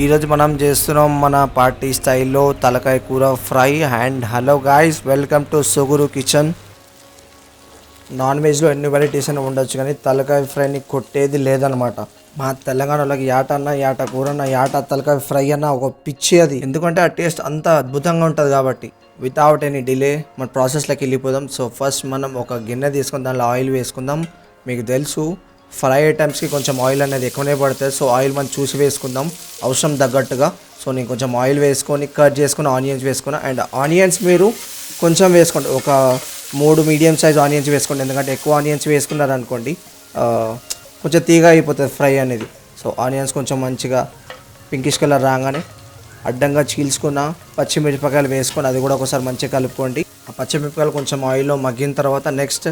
ఈరోజు మనం చేస్తున్నాం మన పార్టీ స్టైల్లో తలకాయ కూర fry and hello guys welcome to Suguru kitchen. Non వెజ్లో ఎన్ని వెరైటీస్ అయినా ఉండొచ్చు కానీ తలకాయ ఫ్రైని కొట్టేది లేదనమాట. మా తెలంగాణలోకి యాట అన్న యాట కూర అన్న యాట తలకాయ ఫ్రై అన్న ఒక పిచ్చి అది. ఎందుకంటే ఆ టేస్ట్ అంత అద్భుతంగా ఉంటుంది కాబట్టి. వితౌట్ ఎనీ డిలే మన ప్రాసెస్లోకి వెళ్ళిపోదాం. సో ఫస్ట్ మనం ఒక గిన్నె తీసుకుందాం దానిలో ఆయిల్ వేసుకుందాం. మీకు తెలుసు ఫ్రై ఐటమ్స్కి కొంచెం ఆయిల్ అనేది ఎక్కువనే పడుతుంది. సో ఆయిల్ మనం చూసి వేసుకుందాం. అవసరం తగ్గట్టుగా. సో నేను కొంచెం ఆయిల్ వేసుకొని కట్ చేసుకుని ఆనియన్స్ వేసుకున్నా. అండ్ ఆనియన్స్ మీరు కొంచెం వేసుకోండి. ఒక మూడు మీడియం సైజ్ ఆనియన్స్ వేసుకోండి. ఎందుకంటే ఎక్కువ ఆనియన్స్ వేసుకున్నారు అనుకోండి కొంచెం తీగ అయిపోతుంది ఫ్రై అనేది. సో ఆనియన్స్ కొంచెం మంచిగా పింకిష్ కలర్ రాగానే అడ్డంగా చీల్చుకున్న పచ్చిమిరపకాయలు వేసుకొని అది కూడా ఒకసారి మంచిగా కలుపుకోండి. ఆ పచ్చిమిరపకాయలు కొంచెం ఆయిల్లో మగ్గిన తర్వాత నెక్స్ట్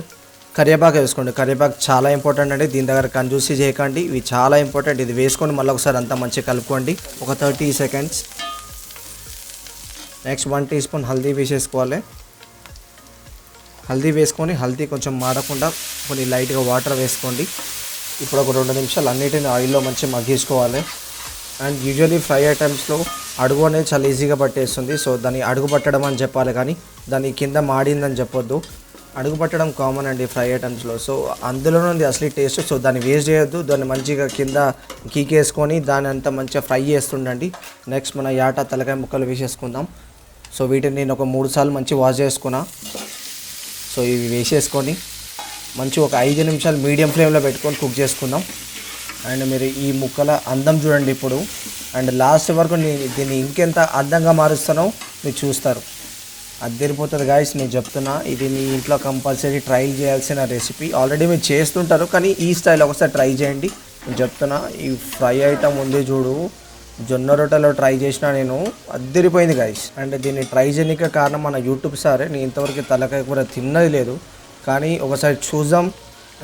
కరివేపాకు వేసుకోండి. కరివేపాకు చాలా ఇంపార్టెంట్ అండి. దీని దగ్గర కంజూసీ చేయకండి. ఇవి చాలా ఇంపార్టెంట్ ఇది వేసుకొని మళ్ళీ ఒకసారి అంతా మంచిగా కలుపుకోండి. ఒక thirty seconds next one teaspoon haldi వేసేసుకోవాలి. హల్దీ వేసుకొని హల్దీ కొంచెం మాడకుండా కొన్ని లైట్గా వాటర్ వేసుకోండి. ఇప్పుడు ఒక రెండు నిమిషాలు అన్నిటిని ఆయిల్లో మంచిగా మగ్గేసుకోవాలి అండ్ యూజువలీ ఫ్రై ఐటమ్స్లో అడుగు అనేది చాలా ఈజీగా పట్టేస్తుంది. సో దాన్ని అడుగు పట్టడం అని చెప్పాలి కానీ దాని కింద మాడిందని చెప్పొద్దు. అడుగుపట్టడం కామన్ అండి ఫ్రై ఐటమ్స్లో. సో అందులో ఉంది అసలు టేస్ట్ సో దాన్ని వేస్ట్ చేయొద్దు. దాన్ని మంచిగా కింద కీకేసుకొని దాని అంతా మంచిగా ఫ్రై చేస్తుండండి. నెక్స్ట్ మన యాట తలకాయ ముక్కలు వేసేసుకుందాం. సో వీటిని నేను ఒక మూడు సార్లు మంచి వాష్ చేసుకున్నా. సో ఇవి వేసేసుకొని మంచి ఒక ఐదు నిమిషాలు మీడియం ఫ్లేమ్లో పెట్టుకొని కుక్ చేసుకుందాం. అండ్ మీరు ఈ ముక్కల అందం చూడండి ఇప్పుడు. అండ్ లాస్ట్ వరకు నేను దీన్ని ఇంకెంత అందంగా మారుస్తానో మీరు చూస్తారు. అద్దరిపోతుంది గాయస్ నేను చెప్తున్నా. ఇది మీ ఇంట్లో కంపల్సరీ ట్రై చేయాల్సిన రెసిపీ ఆల్రెడీ మీరు చేస్తుంటారు కానీ ఈ స్టైల్ ఒకసారి ట్రై చేయండి. నేను చెప్తున్నా ఈ ఫ్రై ఐటమ్ ఉంది చూడు. జొన్న రొట్టెలో ట్రై చేసిన నేను అద్దరిపోయింది గాయస్ అండ్ దీన్ని ట్రై చేయడానికి కారణం మన యూట్యూబ్ సారే నేను ఇంతవరకు తలకాయ కూర తిన్నది లేదు. కానీ ఒకసారి చూద్దాం.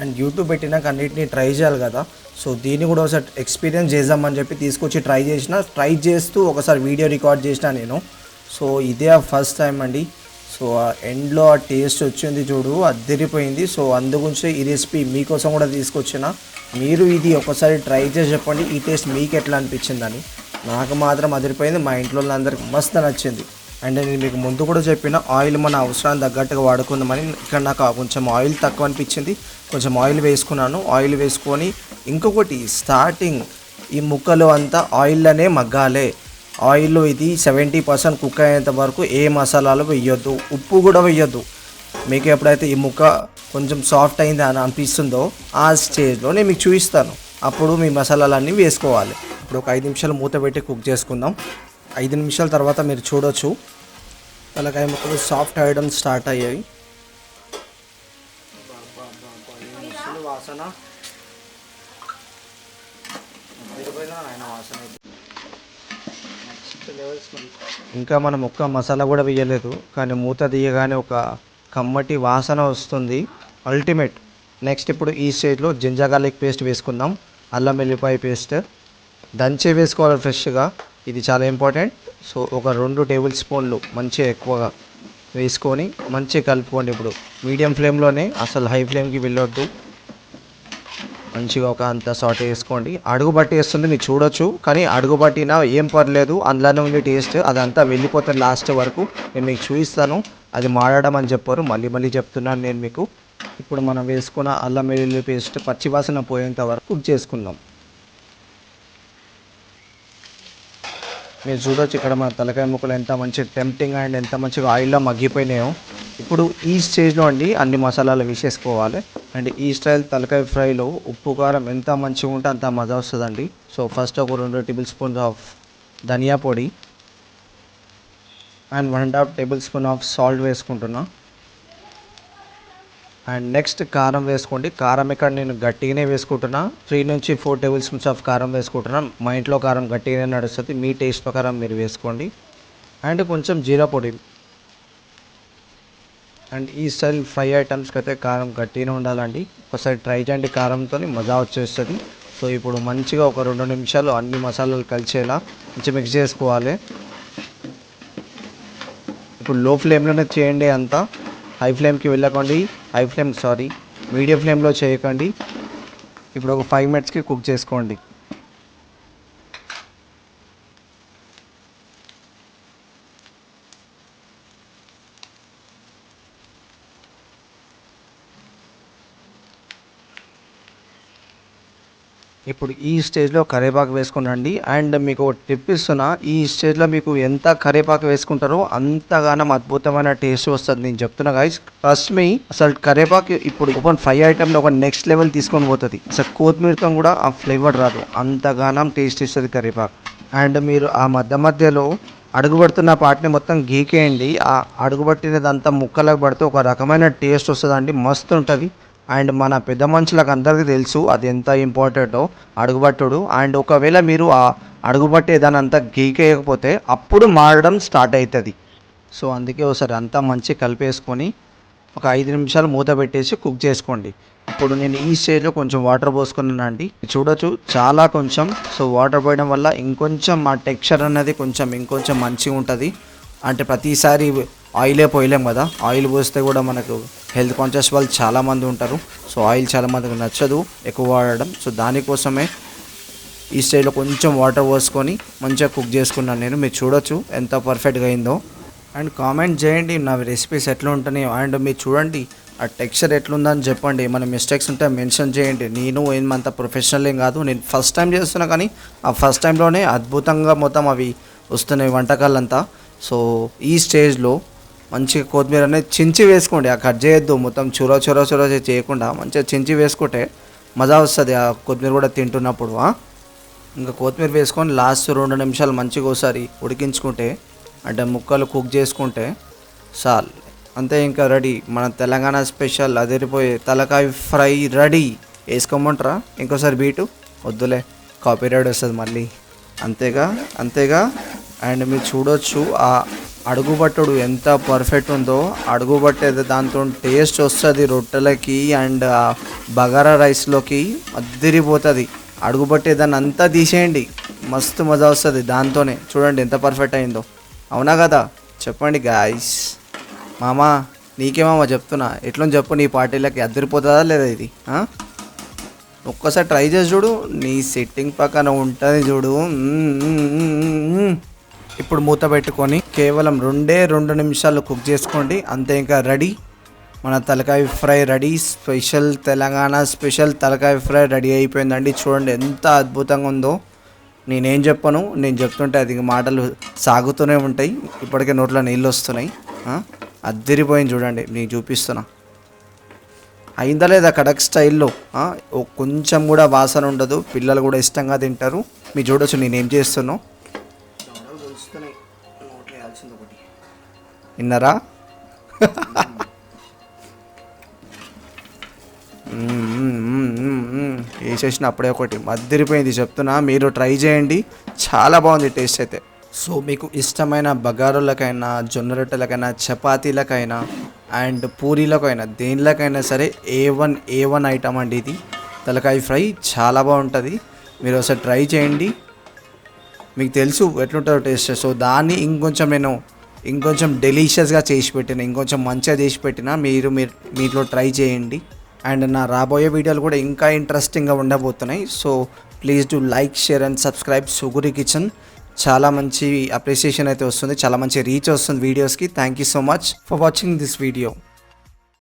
అండ్ యూట్యూబ్ పెట్టినాక అన్నిటినీ ట్రై చేయాలి కదా. సో దీన్ని కూడా ఒకసారి ఎక్స్పీరియన్స్ చేద్దామని చెప్పి తీసుకొచ్చి ట్రై చేసిన ట్రై చేస్తూ ఒకసారి వీడియో రికార్డ్ చేసిన నేను సో ఇదే ఫస్ట్ టైం అండి. సో ఆ ఎండ్లో ఆ టేస్ట్ వచ్చింది చూడు అద్దరిపోయింది. సో అందుగురించి ఈ రెసిపీ మీకోసం కూడా తీసుకొచ్చిన. మీరు ఇది ఒకసారి ట్రై చేసి చెప్పండి ఈ టేస్ట్ మీకు ఎట్లా అనిపించిందని. నాకు మాత్రం అదిరిపోయింది మా ఇంట్లో వాళ్ళందరికీ మస్తు నచ్చింది. అండ్ నేను మీకు ముందు కూడా చెప్పిన ఆయిల్ మన అవసరాన్ని తగ్గట్టుగా వాడుకుందామని ఇక్కడ నాకు కొంచెం ఆయిల్ తక్కువ అనిపించింది. కొంచెం ఆయిల్ వేసుకున్నాను. ఆయిల్ వేసుకొని ఇంకొకటి స్టార్టింగ్ ఈ ముక్కలు అంతా ఆయిల్లోనే మగ్గాలే. ఆయిల్లో ఇది సెవెంటీ పర్సెంట్ కుక్ అయ్యేంత వరకు ఏ మసాలాలు వేయొద్దు ఉప్పు కూడా వేయొద్దు. మీకు ఎప్పుడైతే ఈ ముక్క కొంచెం సాఫ్ట్ అయింది అని అనిపిస్తుందో ఆ స్టేజ్లో నేను మీకు చూపిస్తాను. అప్పుడు మీ మసాలాలన్నీ వేసుకోవాలి. ఇప్పుడు ఒక ఐదు నిమిషాలు మూత పెట్టి కుక్ చేసుకుందాం. ఐదు నిమిషాల తర్వాత మీరు చూడొచ్చు. తలకాయ ముక్కలు సాఫ్ట్ అయ్యడం స్టార్ట్ అయ్యాయి. వాసన ఇంకా మనం ఒక్క మసాలా కూడా వేయలేదు కానీ మూత తీయగానే ఒక కమ్మటి వాసన వస్తుంది. అల్టిమేట్ నెక్స్ట్ ఇప్పుడు ఈ స్టేజ్లో జింజర్ గార్లిక్ పేస్ట్ వేసుకుందాం. అల్లం వెల్లిపాయ పేస్ట్ దంచే వేసుకోవాలి ఫ్రెష్గా. ఇది చాలా ఇంపార్టెంట్ సో ఒక రెండు టేబుల్ స్పూన్లు మంచిగా ఎక్కువగా వేసుకొని మంచిగా కలుపుకోండి ఇప్పుడు. మీడియం ఫ్లేమ్లోనే అసలు హై ఫ్లేమ్కి వెళ్ళొద్దు. మంచిగా ఒక అంత సార్ట్ వేసుకోండి. అడుగు బట్టి వేస్తుంది మీరు చూడొచ్చు కానీ అడుగు పట్టినా ఏం పర్లేదు అందులోనే ఉంది టేస్ట్ అదంతా వెళ్ళిపోతుంది లాస్ట్ వరకు నేను మీకు చూపిస్తాను. అది మాడడం అని చెప్పారు మళ్ళీ మళ్ళీ చెప్తున్నాను నేను మీకు. ఇప్పుడు మనం వేసుకున్న అల్లం వెల్లుల్లి పేస్ట్ పచ్చివాసన పోయేంత వరకు కుక్ చేసుకుందాం. మీరు చూడొచ్చు ఇక్కడ మన తలకాయ ముక్కలు ఎంత మంచి టెంప్టింగ్ అండ్ ఎంత మంచిగా ఆయిల్లో మగ్గిపోయినాయో. ఇప్పుడు ఈ స్టేజ్లో అండి అన్ని మసాలాలు వేసేసుకోవాలి. అండ్ ఈ స్టైల్ తలకాయ ఫ్రైలో ఉప్పు కారం ఎంత మంచిగా ఉంటే అంత మజా వస్తుందండి. సో ఫస్ట్ ఒక రెండు టేబుల్ స్పూన్స్ ఆఫ్ ధనియా పొడి. And one and half tablespoon of salt వేసుకుంటున్నా. అండ్ నెక్స్ట్ కారం వేసుకోండి. కారం ఇక్కడ నేను గట్టిగానే వేసుకుంటున్నా. త్రీ నుంచి ఫోర్ టేబుల్ స్పూన్స్ ఆఫ్ కారం వేసుకుంటున్నాను మా ఇంట్లో కారం గట్టిగానే నడుస్తుంది. మీ టేస్ట్ ప్రకారం మీరు వేసుకోండి. అండ్ కొంచెం జీరా పొడి అండ్ ఈ స్టైల్ ఫ్రై ఐటమ్స్కి అయితే కారం గట్టిగానే ఉండాలండి. ఒకసారి ట్రై చేయండి కారంతో మజా వచ్చేస్తుంది. సో ఇప్పుడు మంచిగా ఒక రెండు నిమిషాలు అన్ని మసాలాలు కలిసేలా మంచి మిక్స్ చేసుకోవాలి. ఇప్పుడు లో ఫ్లేమ్లోనే చేయండి అంతా. హై ఫ్లేమ్కి వెళ్ళకండి. హై ఫ్లేమ్ సారీ మీడియం ఫ్లేమ్లో చేయకండి. ఇప్పుడు ఒక ఫైవ్ మినిట్స్కి కుక్ చేసుకోండి. ఇప్పుడు ఈ స్టేజ్లో కరివేపాకు వేసుకునండి అండ్ మీకు టిప్ ఇస్తున్నా ఈ స్టేజ్లో మీకు ఎంత కరివేపాకు వేసుకుంటారో అంతగానం అద్భుతమైన టేస్ట్ వస్తుంది. నేను చెప్తున్నా గైస్ ఫస్ట్ మీ అసలు కరివేపాకు ఇప్పుడు ఓపెన్ ఫైవ్ ఐటెంలో ఒక నెక్స్ట్ లెవెల్ తీసుకొని పోతుంది. అసలు కొత్తిమీరతో కూడా ఆ ఫ్లేవర్ రాదు. అంతగానం టేస్ట్ ఇస్తుంది కరివేపాకు అండ్ మీరు ఆ మధ్య మధ్యలో అడుగుపడుతున్న పాటని మొత్తం గీకేయండి. ఆ అడుగుపట్టినదంతా ముక్కలకు పడితే ఒక రకమైన టేస్ట్ వస్తుందండి. మస్తు ఉంటుంది. అండ్ మన పెద్ద మనుషులకు అందరికీ తెలుసు అది ఎంత ఇంపార్టెంటో. అడుగుబట్టుడు. అండ్ ఒకవేళ మీరు ఆ అడుగుబట్టే దాని అంతా గీకేయకపోతే అప్పుడు మారడం స్టార్ట్ అవుతుంది సో అందుకే ఒకసారి అంతా మంచి కలిపేసుకొని ఒక ఐదు నిమిషాలు మూత పెట్టేసి కుక్ చేసుకోండి. ఇప్పుడు నేను ఈ స్టేజ్లో కొంచెం వాటర్ పోసుకున్నానండి. చూడొచ్చు చాలా కొంచెం. సో వాటర్ పోయడం వల్ల ఇంకొంచెం ఆ టెక్స్చర్ అనేది కొంచెం ఇంకొంచెం మంచిగా ఉంటుంది అంటే ప్రతిసారి ఆయిలే పోయలేం కదా. ఆయిల్ పోస్తే కూడా మనకు హెల్త్ కాన్షియస్ వాళ్ళు చాలామంది ఉంటారు. సో ఆయిల్ చాలామందికి నచ్చదు ఎక్కువ వాడడం. సో దానికోసమే ఈ స్టైల్లో కొంచెం వాటర్ పోసుకొని మంచిగా కుక్ చేసుకున్నాను నేను. మీరు చూడొచ్చు ఎంత పర్ఫెక్ట్గా అయిందో. అండ్ కామెంట్ చేయండి నా రెసిపీస్ ఎట్లా ఉంటున్నాయో. అండ్ మీరు చూడండి ఆ టెక్స్చర్ ఎట్లుందని చెప్పండి. ఏమైనా మిస్టేక్స్ ఉంటే మెన్షన్ చేయండి. నేను ఏమంత ప్రొఫెషనల్ ఏం కాదు. నేను ఫస్ట్ టైం చేస్తున్నా కానీ ఆ ఫస్ట్ టైంలోనే అద్భుతంగా మొత్తం అవి వస్తున్నాయి వంటకాలంతా. సో ఈ స్టేజ్లో మంచిగా కొత్తిమీర అనేది చించి వేసుకోండి. ఆ కట్ చేయొద్దు. మొత్తం చూర చూర చూర చేయకుండా మంచిగా చించి వేసుకుంటే మజా వస్తుంది. ఆ కొత్తిమీర కూడా తింటున్నప్పుడు ఇంకా కొత్తిమీర వేసుకొని లాస్ట్ రెండు నిమిషాలు మంచిగా ఒకసారి ఉడికించుకుంటే అంటే ముక్కలు కుక్ చేసుకుంటే చాలు. అంతే ఇంకా రెడీ. మన తెలంగాణ స్పెషల్ అదిరిపోయే తలకాయ ఫ్రై రెడీ. వేసుకోమంటారా? ఇంకోసారి బీటు? వద్దులే. కాపీ రైడ్ వస్తుంది మళ్ళీ. అంతేగా? అంతేగా? అండ్ మీరు చూడొచ్చు ఆ అడుగుబట్టుడు ఎంత పర్ఫెక్ట్ ఉందో అడుగుబట్టేది దాంతో టేస్ట్ వస్తుంది రొట్టెలకి అండ్ బగారా రైస్లోకి అద్దరిపోతుంది. అడుగుబట్టే దాన్ని అంతా తీసేయండి మస్తు మజా వస్తుంది దాంతోనే. చూడండి ఎంత పర్ఫెక్ట్ అయిందో. అవునా కదా? చెప్పండి గాయస్ మామా నీకేమామా చెప్తున్నా? ఎట్లని చెప్పు నీ పార్టీలకి అద్దరిపోతుందా లేదా ఇది? ఒక్కసారి ట్రై చేసి చూడు నీ సెట్టింగ్ పక్కన ఉంటుంది చూడు. ఇప్పుడు మూత పెట్టుకొని కేవలం రెండే రెండు నిమిషాలు కుక్ చేసుకోండి. అంతే ఇంకా రెడీ. మన తలకాయ fry ready. Special Telangana special తలకాయ ఫ్రై రెడీ అయిపోయిందండి. చూడండి ఎంత అద్భుతంగా ఉందో. నేనేం చెప్పను నేను చెప్తుంటే అది మాటలు సాగుతూనే ఉంటాయి. ఇప్పటికే నోట్లో నీళ్ళు వస్తున్నాయి. అద్దరిపోయింది చూడండి నేను చూపిస్తున్నా. అయిందా లేదా కడక్ స్టైల్లో? కొంచెం కూడా వాసన ఉండదు. పిల్లలు కూడా ఇష్టంగా తింటారు. మీరు చూడొచ్చు నేను ఏం చేస్తున్నాను విన్నారా మ్మ్, మ్మ్, మ్మ్. వేసేసిన అప్పుడే ఒకటి. మద్దిరిపోయింది చెప్తున్నా మీరు ట్రై చేయండి. చాలా బాగుంది టేస్ట్ అయితే. సో మీకు ఇష్టమైన బగారులకైనా జొన్న రొట్టెలకైనా చపాతీలకైనా అండ్ పూరీలకైనా దేనిలకైనా సరే A one A one item అండి ఇది. తలకాయ ఫ్రై చాలా బాగుంటుంది. మీరు ఒకసారి ట్రై చేయండి. మీకు తెలుసు ఎట్లుంటుందో టేస్ట్. సో దాన్ని ఇంకొంచెం నేను ఇంకొంచెం డెలీషియస్గా చేసి పెట్టిన ఇంకొంచెం మంచిగా చేసి పెట్టిన మీరు మీరు మీట్లో ట్రై చేయండి. అండ్ నా రాబోయే వీడియోలు కూడా ఇంకా ఇంట్రెస్టింగ్గా ఉండబోతున్నాయి. So please do like share and subscribe Suguri kitchen చాలా మంచి అప్రిసియేషన్ అయితే వస్తుంది చాలా మంచి రీచ్ వస్తుంది వీడియోస్కి thank you so much for watching this video